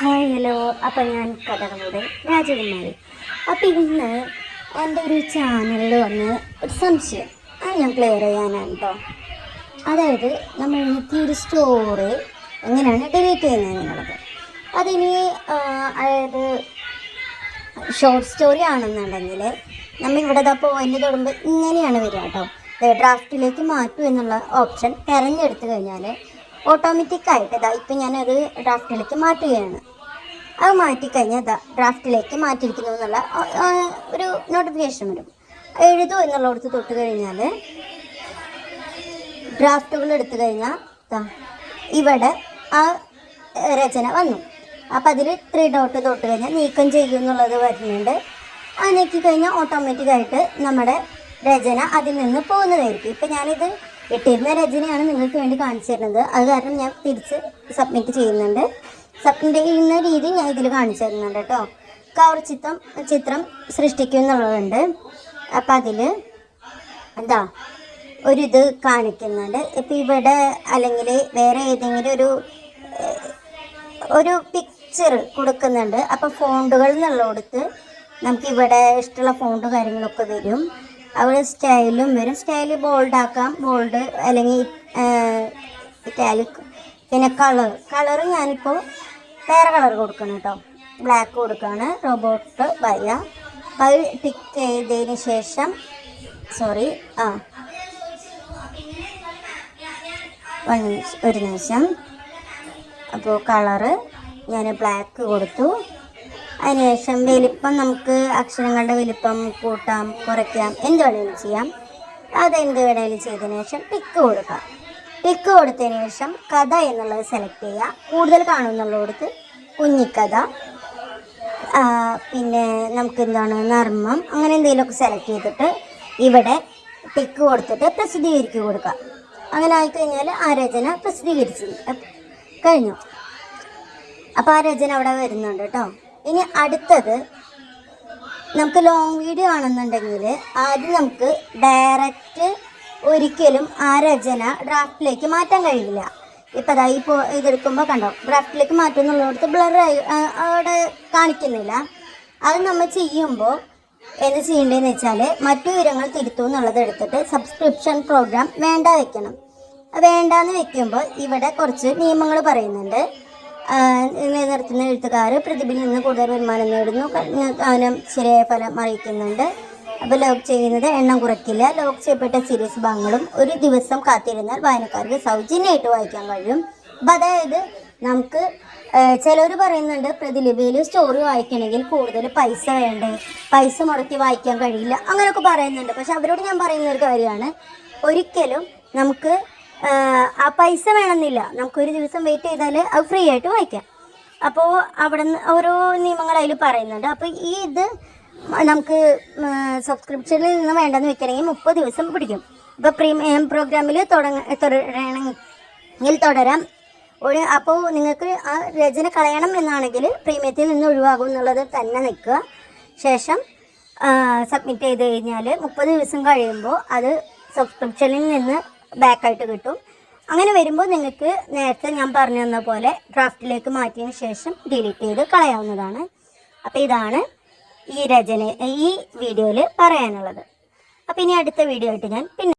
Hi hello. അപ്പം ഞാൻ കഥകളുടെ രാജകുമാരി അപ്പം ഇന്ന് എന്റെ ഒരു ചാനലിൽ വന്ന് ഒരു സംശയം. അത് ഞാൻ ക്ലിയർ ചെയ്യാനാണ് കേട്ടോ അതായത് നമ്മൾ എനിക്ക് ഒരു സ്റ്റോറി എങ്ങനെയാണ് ഡിലീറ്റ് ചെയ്യുന്നത് എന്നുള്ളത്. അതിന് അതായത് ഷോർട്ട് സ്റ്റോറി ആണെന്നുണ്ടെങ്കിൽ നമ്മൾ ഇവിടെ ഇതാ പോയിന്റ് തൊടുമ്പോൾ ഇങ്ങനെയാണ് വരിക കേട്ടോ ഡ്രാഫ്റ്റിലേക്ക് മാറ്റൂ എന്നുള്ള ഓപ്ഷൻ തിരഞ്ഞെടുത്ത് കഴിഞ്ഞാൽ ഓട്ടോമാറ്റിക്കായിട്ട് ഇതാ ഇപ്പം ഞാനത് ഡ്രാഫ്റ്റിലേക്ക് മാറ്റുകയാണ്. അത് മാറ്റിക്കഴിഞ്ഞാൽ ഇതാ ഡ്രാഫ്റ്റിലേക്ക് മാറ്റിയിരിക്കുന്നു എന്നുള്ള ഒരു നോട്ടിഫിക്കേഷൻ വരും. എഴുതൂ എന്നുള്ളിടത്ത് തൊട്ട് കഴിഞ്ഞാൽ ഡ്രാഫ്റ്റുകൾ എടുത്തു കഴിഞ്ഞാൽ ഇവിടെ ആ രചന വന്നു. അപ്പം അതിൽ ത്രീ ഡോട്ട് തൊട്ട് കഴിഞ്ഞാൽ നീക്കം ചെയ്യും എന്നുള്ളത് വരുന്നുണ്ട്. ആ നീക്കി കഴിഞ്ഞാൽ ഓട്ടോമാറ്റിക്കായിട്ട് നമ്മുടെ രചന അതിൽ നിന്ന് പോകുന്നതായിരിക്കും. ഇപ്പം ഞാനിത് ഇട്ടിരുന്ന രചനയാണ് നിങ്ങൾക്ക് വേണ്ടി കാണിച്ചു തരുന്നത്. അത് കാരണം ഞാൻ തിരിച്ച് സബ്മിറ്റ് ചെയ്യുന്നുണ്ട്. സബ്മിറ്റ് ചെയ്യുന്ന രീതി ഞാൻ ഇതിൽ കാണിച്ചു തരുന്നുണ്ട് കേട്ടോ. കവർ ചിത്രം ചിത്രം സൃഷ്ടിക്കും എന്നുള്ളതുണ്ട് അപ്പം അതിൽ എന്താ ഒരിത് കാണിക്കുന്നുണ്ട്. ഇപ്പം ഇവിടെ അല്ലെങ്കിൽ വേറെ ഏതെങ്കിലും ഒരു ഒരു പിക്ചർ കൊടുക്കുന്നുണ്ട്. അപ്പോൾ ഫോണ്ടുകൾ എന്നുള്ളടുത്ത് നമുക്ക് ഇവിടെ ഇഷ്ടമുള്ള ഫോണ്ട് കാര്യങ്ങളൊക്കെ വരും. അവിടെ സ്റ്റൈലും വരും. സ്റ്റൈൽ ബോൾഡ് ആക്കാം. ബോൾഡ് അല്ലെങ്കിൽ ഇറ്റാലിക് പിന്നെ കളർ കളർ ഞാനിപ്പോൾ വേറെ കളർ കൊടുക്കണം കേട്ടോ ബ്ലാക്ക് കൊടുക്കുകയാണ് റോബോട്ട് വയ്യ അത് ടിക്ക് ചെയ്തതിന് ശേഷം സോറി ആ. ഒരു നിമിഷം. അപ്പോൾ കളറ് ഞാൻ ബ്ലാക്ക് കൊടുത്തു. അതിനുശേഷം വലിപ്പം നമുക്ക് അക്ഷരങ്ങളുടെ വലിപ്പം കൂട്ടാം കുറയ്ക്കാം എന്ത് വേണമെങ്കിലും ചെയ്യാം. അത് എന്ത് വേണമെങ്കിലും ചെയ്തതിന് ശേഷം ടിക്ക് കൊടുക്കാം ടിക്ക് കൊടുത്തതിന് ശേഷം കഥ എന്നുള്ളത് സെലക്ട് ചെയ്യുക. കൂടുതൽ കാണുന്നുള്ളിടത്ത് കുഞ്ഞിക്കഥ. പിന്നെ നമുക്ക് എന്താണ്? നർമ്മം. അങ്ങനെ എന്തെങ്കിലുമൊക്കെ സെലക്ട് ചെയ്തിട്ട് ഇവിടെ ടിക്ക് കൊടുത്തിട്ട് പ്രസിദ്ധീകരിക്കുക കൊടുക്കുക. അങ്ങനെ ആയിക്കഴിഞ്ഞാൽ ആ രചന പ്രസിദ്ധീകരിച്ചു കഴിഞ്ഞു. അപ്പോൾ ആ രചന അവിടെ വരുന്നുണ്ട് കേട്ടോ. ഇനി അടുത്തത് നമുക്ക് ലോങ് വീഡിയോ ആണെന്നുണ്ടെങ്കിൽ ആദ്യം നമുക്ക് ഡയറക്റ്റ് ഒരിക്കലും ആ രചന ഡ്രാഫ്റ്റിലേക്ക് മാറ്റാൻ കഴിയില്ല. ഇപ്പം അതാ ഇപ്പോൾ ഇതെടുക്കുമ്പോൾ കണ്ടോ ഡ്രാഫ്റ്റിലേക്ക് മാറ്റുന്നുള്ളിടത്ത് ബ്ലറായി അവിടെ കാണിക്കുന്നില്ല. അത് നമ്മൾ ചെയ്യുമ്പോൾ എന്ത് ചെയ്യേണ്ടതെന്ന് വെച്ചാൽ മറ്റു വിവരങ്ങൾ തിരുത്തു എന്നുള്ളത് എടുത്തിട്ട് സബ്സ്ക്രിപ്ഷൻ പ്രോഗ്രാം വേണ്ട വെക്കണം. വേണ്ടാന്ന് വെക്കുമ്പോൾ ഇവിടെ കുറച്ച് നിയമങ്ങൾ പറയുന്നുണ്ട്. നിലനിർത്തുന്ന എഴുത്തുകാർ പ്രതിഭയിൽ നിന്ന് കൂടുതൽ വരുമാനം നേടുന്നു. ഗാനം ശരിയായ ഫലം അറിയിക്കുന്നുണ്ട്. അപ്പോൾ ലോക്ക് ചെയ്യുന്നത് എണ്ണം കുറയ്ക്കില്ല. ലോക്ക് ചെയ്യപ്പെട്ട സീരീസ് ഭാഗങ്ങളും ഒരു ദിവസം കാത്തിരുന്നാൽ വായനക്കാർക്ക് സൗജന്യമായിട്ട് വായിക്കാൻ കഴിയും. അപ്പം അതായത് നമുക്ക് ചിലർ പറയുന്നുണ്ട് പ്രതിലിപിയിൽ സ്റ്റോറി വായിക്കണമെങ്കിൽ കൂടുതൽ പൈസ വേണ്ടേ? പൈസ മുടക്കി വായിക്കാൻ കഴിയില്ല. അങ്ങനെയൊക്കെ പറയുന്നുണ്ട്. പക്ഷെ അവരോട് ഞാൻ പറയുന്ന ഒരു കാര്യമാണ്. ഒരിക്കലും നമുക്ക് ആ പൈസ വേണമെന്നില്ല. നമുക്കൊരു ദിവസം വെയിറ്റ് ചെയ്താൽ അത് ഫ്രീ ആയിട്ട് വായിക്കാം. അപ്പോൾ അവിടെ നിന്ന് ഓരോ നിയമങ്ങൾ അതിൽ പറയുന്നുണ്ട്. അപ്പോൾ ഈ ഇത് നമുക്ക് സബ്സ്ക്രിപ്ഷനിൽ നിന്ന് വേണ്ടെന്ന് വെക്കണമെങ്കിൽ മുപ്പത് ദിവസം പിടിക്കും. ഇപ്പോൾ പ്രീമിയം പ്രോഗ്രാമിൽ തുടങ്ങ തുടരണമെങ്കിൽ തുടരാം. ഒരു അപ്പോൾ നിങ്ങൾക്ക് ആ രചന കളയണം എന്നാണെങ്കിൽ പ്രീമിയത്തിൽ നിന്ന് ഒഴിവാകും എന്നുള്ളത് തന്നെ നിൽക്കുക. ശേഷം സബ്മിറ്റ് ചെയ്ത് കഴിഞ്ഞാൽ മുപ്പത് ദിവസം കഴിയുമ്പോൾ അത് സബ്സ്ക്രിപ്ഷനിൽ നിന്ന് ബാക്കായിട്ട് കിട്ടും. അങ്ങനെ വരുമ്പോൾ നിങ്ങൾക്ക് നേരത്തെ ഞാൻ പറഞ്ഞു തന്ന പോലെ ഡ്രാഫ്റ്റിലേക്ക് മാറ്റിയതിന് ശേഷം ഡിലീറ്റ് ചെയ്ത് കളയാവുന്നതാണ്. അപ്പോൾ ഇതാണ് ഈ രചന ഈ വീഡിയോയിൽ പറയാനുള്ളത്. അപ്പോൾ ഇനി അടുത്ത വീഡിയോ ആയിട്ട് ഞാൻ പിന്നെ